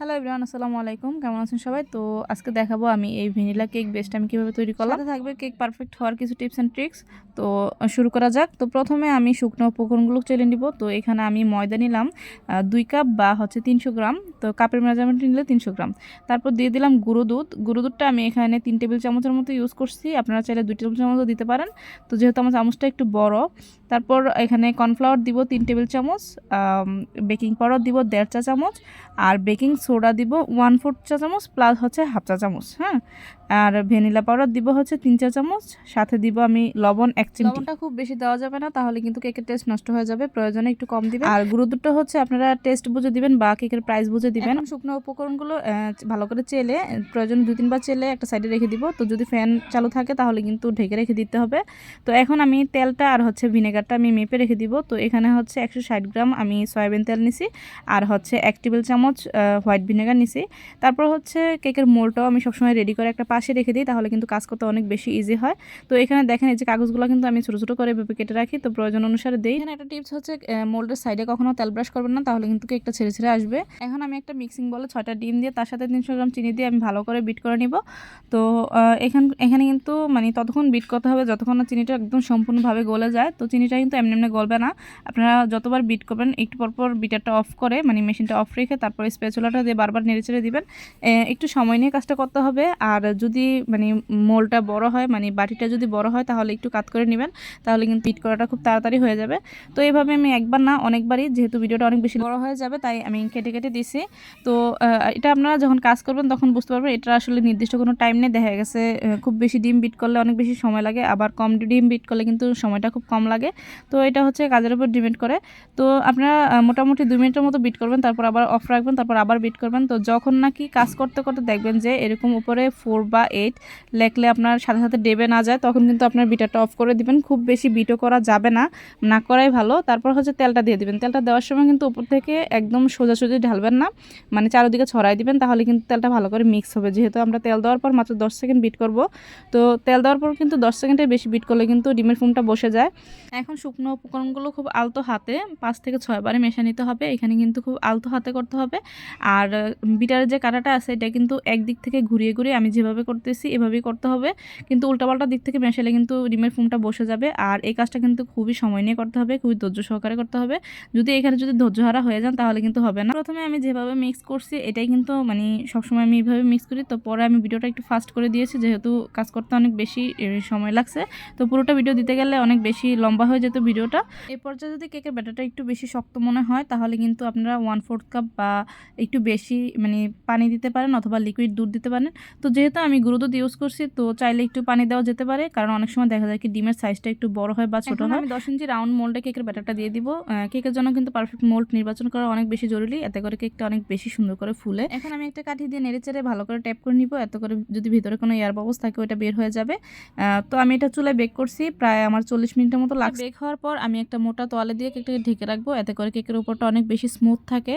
Hello everyone আসসালামু আলাইকুম। কেমন আছেন সবাই? তো আজকে দেখাবো আমি এই ভ্যানিলা কেক বেস্ট আমি কীভাবে তৈরি করলাম। থাকবে কেক পারফেক্ট হওয়ার কিছু টিপস অ্যান্ড ট্রিক্স। তো শুরু করা যাক। তো প্রথমে আমি শুকনো উপকরণগুলো চেলে নিব। তো এখানে আমি ময়দা নিলাম দুই কাপ বা হচ্ছে তিনশো গ্রাম। তো কাপের মেজারমেন্ট নিলে তিনশো গ্রাম। তারপর দিয়ে দিলাম গুঁড়ো দুধ। গুঁড়ো দুধটা আমি এখানে তিন টেবিল চামচের মতো ইউজ করছি। আপনারা চাইলে দুই টেবিল চামচও দিতে পারেন। তো যেহেতু আমার চামচটা একটু বড়, তারপর এখানে কর্নফ্লাওয়ার দিব তিন টেবিল চামচ বেকিং পাউডার দিব দেড় চা চামচ, আর বেকিং সোডা দিব ওয়ান ফোর চা চামচ, প্লাস হচ্ছে হাফ চা চামচ হ্যাঁ? আর ভ্যানিলা পাউডার দিব হচ্ছে তিন চা চামচ সাথে দিব আমি লবণ এক চিমটি। লবণটা খুব বেশি দেওয়া যাবে না তাহলে কিন্তু কেকের টেস্ট নষ্ট হয়ে যাবে প্রয়োজনে একটু কম দিবেন। আর গুঁড়ো দুধটা হচ্ছে আপনারা টেস্ট বুঝে দিবেন বা কেকের প্রাইস বুঝে দিবেন। শুকনো উপকরণগুলো ভালো করে চেলে প্রয়োজন দুই তিনবার চেলে একটা সাইডে রেখে দিব। তো যদি ফ্যান চালু থাকে তাহলে কিন্তু ঢেকে রেখে দিতে হবে। তো এখন আমি তেলটা আর হচ্ছে ভিনেগারটা আমি মেপে রেখে দিব। তো এখানে হচ্ছে একশো ষাট গ্রাম আমি সয়াবিন তেল নিছি আর হচ্ছে এক টেবিল চামচ হোয়াইট ভিনেগার নিছি। তারপর হচ্ছে কেকের মোলটাও আমি সবসময় রেডি করে একটা পাশে রেখে দিই, তাহলে কিন্তু কাজ করতে অনেক বেশি ইজি হয়। তো এখানে দেখেন, এই যে কাগজগুলো কিন্তু আমি ছোটো ছোটো করে ভেবে কেটে রাখি, তো প্রয়োজন অনুসারে দিই। এখানে একটা টিপস হচ্ছে মোল্ডের সাইডে কখনো তেল ব্রাশ করবেন না, তাহলে কিন্তু কেকটা ছেড়ে ছেড়ে আসবে। এখন আমি একটা মিক্সিং বলে ছয়টা ডিম দিয়ে, তার সাথে তিনশো গ্রাম চিনি দিয়ে আমি ভালো করে বিট করে নিব। তো এখান, এখানে কিন্তু মানে ততক্ষণ বিট করতে হবে, যতক্ষণ না চিনিটা একদম সম্পূর্ণভাবে গলে যায়। তো চিনিটা কিন্তু এমনি এমনি গলবে না। আপনারা যতবার বিট করবেন, একটু পরপর বিটারটা অফ করে মানে মেশিনটা অফ রেখে তারপরে স্পেচুলাটা দিয়ে বারবার নেড়ে ছেড়ে দিবেন। একটু সময় নিয়ে কাজটা করতে হবে। আর যদি মানে মোলটা বড় হয় মানে বাটিটা যদি বড় হয়, তাহলে একটু কাত করে নেবেন, তাহলে কিন্তু পিট করাটা খুব তাড়াতাড়ি হয়ে যাবে। তো এইভাবে আমি একবার না, অনেকবারই, যেহেতু ভিডিওটা অনেক বেশি বড় হয়ে যাবে, তাই আমি কেটে কেটে দিছি। তো এটা আপনারা যখন কাজ করবেন, তখন বুঝতে পারবেন, এটা আসলে নির্দিষ্ট কোনো টাইম নেই, দেখা গেছে খুব বেশি ডিম বিট করলে অনেক বেশি সময় লাগে, আবার কম ডিম বিট করলে কিন্তু সময়টা খুব কম লাগে। তো এটা হচ্ছে কাজের উপর ডিপেন্ড করে। তো আপনারা মোটামুটি দুই মিনিটের মতো বিট করবেন, তারপর আবার অফ রাখবেন, তারপর আবার বিট করবেন। তো যখন নাকি কাজ করতে করতে দেখবেন যে, এরকম উপরে ফোর বা এইট লেখলে আপনার সাথে সাথে ডেবে না যায়, তখন কিন্তু আপনার বিটারটা অফ করে দিবেন। খুব বেশি বিটও করা যাবে না না করাই ভালো। তারপর হচ্ছে তেলটা দিয়ে দিবেন। তেলটা দেওয়ার সময় কিন্তু উপর থেকে একদম সোজাসুজি ঢালবেন না মানে চারোদিকে ছড়াই দিবেন, তাহলে কিন্তু তেলটা ভালো করে মিক্স হবে। যেহেতু আমরা তেল দেওয়ার পর মাত্র দশ সেকেন্ড বিট করব, তো তেল দেওয়ার পর কিন্তু দশ সেকেন্ডের বেশি বিট করলে কিন্তু ডিমের ফুমটা বসে যায়। এখন শুকনো উপকরণগুলো খুব আলতো হাতে, পাঁচ থেকে ছয় বারে মেশা নিতে হবে। এখানে কিন্তু খুব আলতো হাতে করতে হবে। আর বিটারের যে কাটাটা আছে, এটা কিন্তু একদিক থেকে ঘুরিয়ে ঘুরিয়ে আমি যেভাবে করতেছি, এভাবেই করতে হবে। কিন্তু উল্টাপাল্টা দিক থেকে মেশালে কিন্তু ডিমের ফুমটা বসে যাবে। আর এই কাজটা কিন্তু খুবই সময় নিয়ে করতে হবে, খুবই ধৈর্য সহকারে করতে হবে। যদি এখানে যদি ধৈর্যহারা হয়ে যান, তাহলে কিন্তু হবে না। প্রথমে আমি যেভাবে মিক্স করছি, এটাই কিন্তু মানে সবসময় আমি এইভাবে মিক্স করি। তো পরে আমি ভিডিওটা একটু ফাস্ট করে দিয়েছি, যেহেতু কাজ করতে অনেক বেশি সময় লাগছে। তো পুরোটা ভিডিও দিতে গেলে অনেক বেশি লম্বা হয়ে যেত ভিডিওটা। এই পর্যায়ে যদি কেকের ব্যাটারটা একটু বেশি শক্ত মনে হয়, তাহলে কিন্তু আপনারা ওয়ান ফোর্থ কাপ বা একটু বেশি মানে পানি দিতে পারেন অথবা লিকুইড দুধ দিতে পারেন। তো যেহেতু আমি গুঁড়ো দুধ ইউজ করছি তো চাইলে একটু পানি দেওয়া যেতে পারে। কারণ অনেক সময় দেখা যায় কি ডিমের সাইজটা একটু বড় হয় বা ছোট হয়। আমি দশ ইঞ্চি রাউন্ড মোল্ডে কেকের ব্যাটারটা দিয়ে দিব। কেকের জন্য কিন্তু পারফেক্ট মোল্ড নির্বাচন করা অনেক বেশি জরুরি। এতে করে কেকটা অনেক বেশি সুন্দর করে ফুলে। এখন আমি একটা কাঠি দিয়ে নেড়ে চেড়ে ভালো করে ট্যাপ করে নিব। এত করে যদি ভিতরে কোনো এয়ার বাবলস থাকে ওটা বের হয়ে যাবে। তো আমি এটা চুলায় বেক করছি। প্রায় আমার চল্লিশ মিনিটের মতো লাগবে বেক হওয়ার পর আমি একটা মোটা তোয়ালে দিয়ে কেকটাকে ঢেকে রাখব। এতে করে কেকের উপরটা অনেক বেশি স্মুথ থাকে।